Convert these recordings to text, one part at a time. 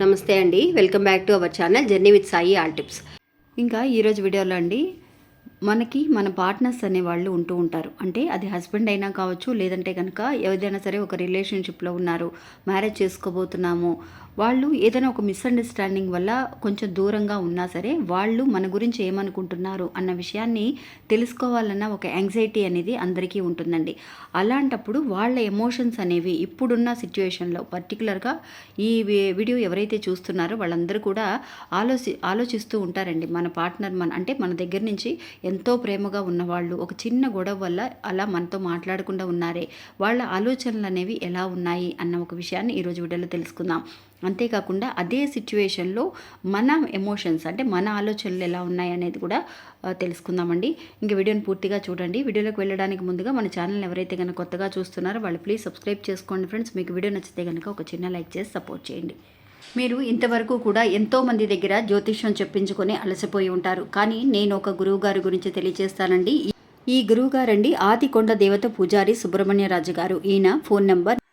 నమస్తే అండి. Welcome back to our channel journey with Sai all tips. ఇంకా ఈరోజు వీడియోలో అండి మనకి మన పార్ట్నర్స్ అనే వాళ్ళు ఉంటూ ఉంటారు. అంటే అది హస్బెండ్ అయినా కావచ్చు లేదంటే కనుక ఏదైనా సరే ఒక రిలేషన్షిప్లో ఉన్నారు మ్యారేజ్ చేసుకోబోతున్నాము వాళ్ళు ఏదైనా ఒక మిస్అండర్స్టాండింగ్ వల్ల కొంచెం దూరంగా ఉన్నా సరే వాళ్ళు మన గురించి ఏమనుకుంటున్నారు అన్న విషయాన్ని తెలుసుకోవాలన్న ఒక యాంగ్జైటీ అనేది అందరికీ ఉంటుందండి. అలాంటప్పుడు వాళ్ళ ఎమోషన్స్ అనేవి ఇప్పుడున్న సిచ్యువేషన్లో పర్టికులర్గా ఈ వీడియో ఎవరైతే చూస్తున్నారో వాళ్ళందరూ కూడా ఆలోచి ఆలోచిస్తూ ఉంటారండి. మన పార్ట్నర్ మన అంటే మన దగ్గర నుంచి ఎంతో ప్రేమగా ఉన్నవాళ్ళు. ఒక చిన్న గొడవ వల్ల అలా మనతో మాట్లాడకుండా ఉన్నారే. వాళ్ళ ఆలోచనలు అనేవి ఎలా ఉన్నాయి అన్న ఒక విషయాన్ని ఈరోజు వీడియోలో తెలుసుకుందాం. అంతేకాకుండా అదే సిచ్యువేషన్లో మన ఎమోషన్స్ అంటే మన ఆలోచనలు ఎలా ఉన్నాయి అనేది కూడా తెలుసుకుందామండి. ఇంక వీడియోని పూర్తిగా చూడండి. వీడియోలోకి వెళ్ళడానికి ముందుగా మన ఛానల్ ఎవరైతే కనుక కొత్తగా చూస్తున్నారో వాళ్ళు ప్లీజ్ సబ్స్క్రైబ్ చేసుకోండి ఫ్రెండ్స్. మీకు వీడియో నచ్చితే కనుక ఒక చిన్న లైక్ చేసి సపోర్ట్ చేయండి. మీరు ఇంతవరకు కూడా ఎంతో మంది దగ్గర జ్యోతిష్యం చెప్పించుకొని అలసిపోయి ఉంటారు. కానీ నేను ఒక గురువు గారి గురించి తెలియజేస్తానండి. ఈ గురువు గారండి ఆదికొండ దేవత పూజారి సుబ్రహ్మణ్యరాజు గారు ఈయన phone number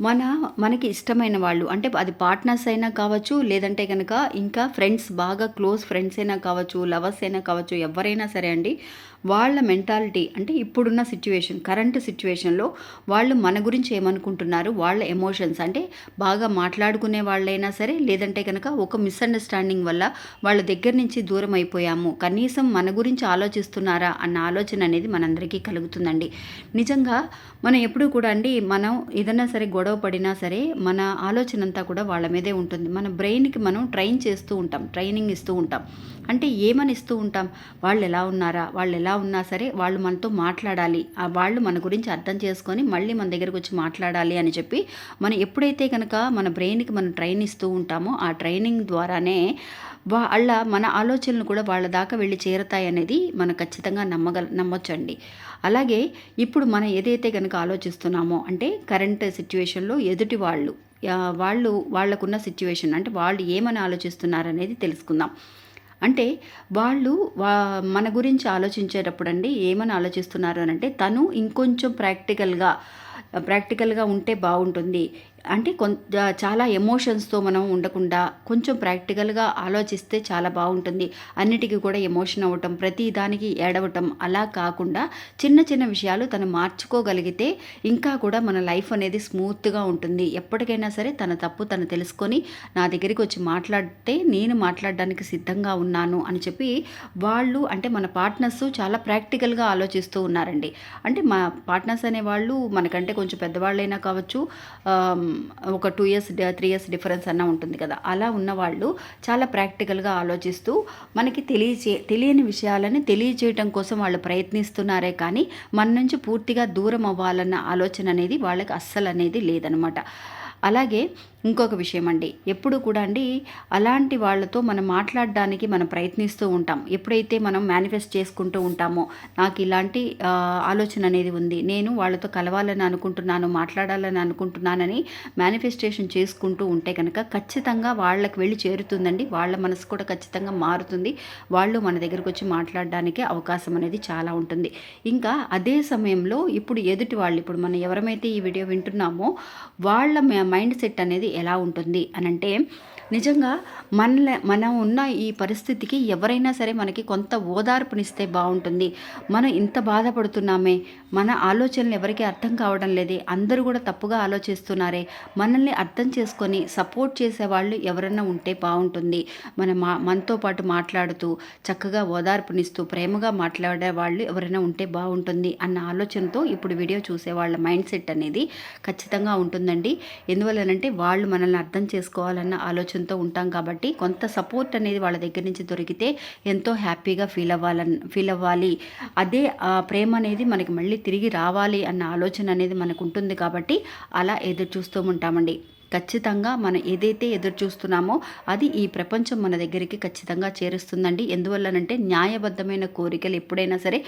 మన మనకి ఇష్టమైన వాళ్ళు. అంటే అది పార్ట్నర్స్ అయినా కావచ్చు లేదంటే కనుక ఇంకా ఫ్రెండ్స్ బాగా క్లోజ్ ఫ్రెండ్స్ అయినా కావచ్చు లవర్స్ అయినా కావచ్చు ఎవరైనా సరే అండి వాళ్ళ మెంటాలిటీ అంటే ఇప్పుడున్న సిచ్యువేషన్ కరెంట్ సిచ్యువేషన్లో వాళ్ళు మన గురించి ఏమనుకుంటున్నారు వాళ్ళ ఎమోషన్స్ అంటే బాగా మాట్లాడుకునే వాళ్ళైనా సరే లేదంటే కనుక ఒక మిస్అండర్స్టాండింగ్ వల్ల వాళ్ళ దగ్గర నుంచి దూరం అయిపోయాము. కనీసం మన గురించి ఆలోచిస్తున్నారా అన్న ఆలోచన అనేది మనందరికీ కలుగుతుందండి. నిజంగా మనం ఎప్పుడూ కూడా అండి మనం ఏదైనా సరే గొడవ పడినా సరే మన ఆలోచన అంతా కూడా వాళ్ళ మీదే ఉంటుంది. మన బ్రెయిన్కి మనం ట్రైన్ చేస్తూ ఉంటాం ట్రైనింగ్ ఇస్తూ ఉంటాం. అంటే ఏమని ఇస్తూ ఉంటాం? వాళ్ళు ఎలా ఉన్నారా? వాళ్ళు ఎలా ఉన్నా సరే వాళ్ళు మనతో మాట్లాడాలి. ఆ వాళ్ళు మన గురించి అర్థం చేసుకొని మళ్ళీ మన దగ్గరకు వచ్చి మాట్లాడాలి అని చెప్పి మనం ఎప్పుడైతే కనుక మన బ్రెయిన్కి మనం ట్రైన్ ఇస్తూ ఉంటామో ఆ ట్రైనింగ్ ద్వారానే వాళ్ళ మన ఆలోచనలు కూడా వాళ్ళ దాకా వెళ్ళి చేరతాయి అనేది మనం ఖచ్చితంగా నమ్మగల నమ్మొచ్చండి. అలాగే ఇప్పుడు మనం ఏదైతే కనుక ఆలోచిస్తున్నామో అంటే కరెంట్ సిచ్యువేషన్లో ఎదుటి వాళ్ళు వాళ్ళు వాళ్ళకున్న సిచ్యువేషన్ అంటే వాళ్ళు ఏమని ఆలోచిస్తున్నారనేది తెలుసుకుందాం. అంటే వాళ్ళు వా మన గురించి ఆలోచించేటప్పుడు అండి ఏమని ఆలోచిస్తున్నారు అని అంటే తను ఇంకొంచెం ప్రాక్టికల్గా ప్రాక్టికల్గా ఉంటే బాగుంటుంది. అంటే కొంత చాలా ఎమోషన్స్తో మనం ఉండకుండా కొంచెం ప్రాక్టికల్గా ఆలోచిస్తే చాలా బాగుంటుంది. అన్నిటికీ కూడా ఎమోషన్ అవ్వటం ప్రతి దానికి ఏడవటం అలా కాకుండా చిన్న చిన్న విషయాలు తను మార్చుకోగలిగితే ఇంకా కూడా మన లైఫ్ అనేది స్మూత్గా ఉంటుంది. ఎప్పటికైనా సరే తన తప్పు తను తెలుసుకొని నా దగ్గరికి వచ్చి మాట్లాడితే నేను మాట్లాడడానికి సిద్ధంగా ఉన్నాను అని చెప్పి వాళ్ళు అంటే మన పార్ట్నర్స్ చాలా ప్రాక్టికల్గా ఆలోచిస్తూ ఉన్నారండి. అంటే మా పార్ట్నర్స్ అనేవాళ్ళు మనకంటే కొంచెం పెద్దవాళ్ళైనా కావచ్చు ఒక two years three years difference అన్న ఉంటుంది కదా. అలా ఉన్నవాళ్ళు చాలా ప్రాక్టికల్గా ఆలోచిస్తూ మనకి తెలియచే తెలియని విషయాలని తెలియచేయటం కోసం వాళ్ళు ప్రయత్నిస్తున్నారే కానీ మన నుంచి పూర్తిగా దూరం అవ్వాలన్న ఆలోచన అనేది వాళ్ళకి అస్సలు అనేది లేదనమాట. అలాగే ఇంకొక విషయం అండి ఎప్పుడు కూడా అండి అలాంటి వాళ్ళతో మనం మాట్లాడడానికి మనం ప్రయత్నిస్తూ ఉంటాం. ఎప్పుడైతే మనం మేనిఫెస్ట్ చేసుకుంటూ ఉంటామో నాకు ఇలాంటి ఆలోచన అనేది ఉంది. నేను వాళ్ళతో కలవాలని అనుకుంటున్నాను మాట్లాడాలని అనుకుంటున్నానని మేనిఫెస్టేషన్ చేసుకుంటూ ఉంటే కనుక ఖచ్చితంగా వాళ్ళకి వెళ్ళి చేరుతుందండి. వాళ్ళ మనసు కూడా ఖచ్చితంగా మారుతుంది. వాళ్ళు మన దగ్గరకు వచ్చి మాట్లాడడానికి అవకాశం అనేది చాలా ఉంటుంది. ఇంకా అదే సమయంలో ఇప్పుడు ఎదుటి వాళ్ళు ఇప్పుడు మనం ఎవరమైతే ఈ వీడియో వింటున్నామో వాళ్ళ మైండ్ సెట్ అనేది ఎలా ఉంటుంది అని అంటే నిజంగా మన మనం ఉన్న ఈ పరిస్థితికి ఎవరైనా సరే మనకి కొంత ఓదార్పునిస్తే బాగుంటుంది మనం ఇంత బాధపడుతున్నామే మన ఆలోచనలు ఎవరికి అర్థం కావడం లేదే అందరూ కూడా తప్పుగా ఆలోచిస్తున్నారే మనల్ని అర్థం చేసుకొని సపోర్ట్ చేసేవాళ్ళు ఎవరన్నా ఉంటే బాగుంటుంది మన మా మనతో పాటు మాట్లాడుతూ చక్కగా ఓదార్పునిస్తూ ప్రేమగా మాట్లాడే వాళ్ళు ఎవరైనా ఉంటే బాగుంటుంది అన్న ఆలోచనతో ఇప్పుడు వీడియో చూసే వాళ్ళ మైండ్ సెట్ అనేది ఖచ్చితంగా ఉంటుందండి. ఎందుకు ఎందువల్లనంటే వాళ్ళు మనల్ని అర్థం చేసుకోవాలన్న ఆలోచనతో ఉంటాం కాబట్టి కొంత సపోర్ట్ అనేది వాళ్ళ దగ్గర నుంచి దొరికితే ఎంతో హ్యాపీగా ఫీల్ అవ్వాలని ఫీల్ అవ్వాలి. అదే ఆ ప్రేమ అనేది మనకి మళ్ళీ తిరిగి రావాలి అన్న ఆలోచన అనేది మనకు ఉంటుంది కాబట్టి అలా ఎదురు చూస్తూ ఉంటామండి. ఖచ్చితంగా మనం ఏదైతే ఎదురు చూస్తున్నామో అది ఈ ప్రపంచం మన దగ్గరికి ఖచ్చితంగా చేరుస్తుందండి. ఎందువల్లనంటే న్యాయబద్ధమైన కోరికలు ఎప్పుడైనా సరే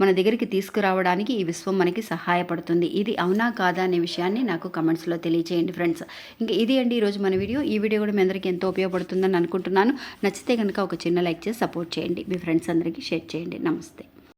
మన దగ్గరికి తీసుకురావడానికి ఈ విశ్వం మనకి సహాయపడుతుంది. ఇది అవునా కాదా అనే విషయాన్ని నాకు కమెంట్స్లో తెలియచేయండి ఫ్రెండ్స్ ఇంకా ఇది అండి ఈరోజు మన వీడియో. ఈ వీడియో కూడా మీ అందరికీ ఎంతో ఉపయోగపడుతుందని అనుకుంటున్నాను. నచ్చితే కనుక ఒక చిన్న లైక్ చేసి సపోర్ట్ చేయండి. మీ ఫ్రెండ్స్ అందరికీ షేర్ చేయండి. నమస్తే.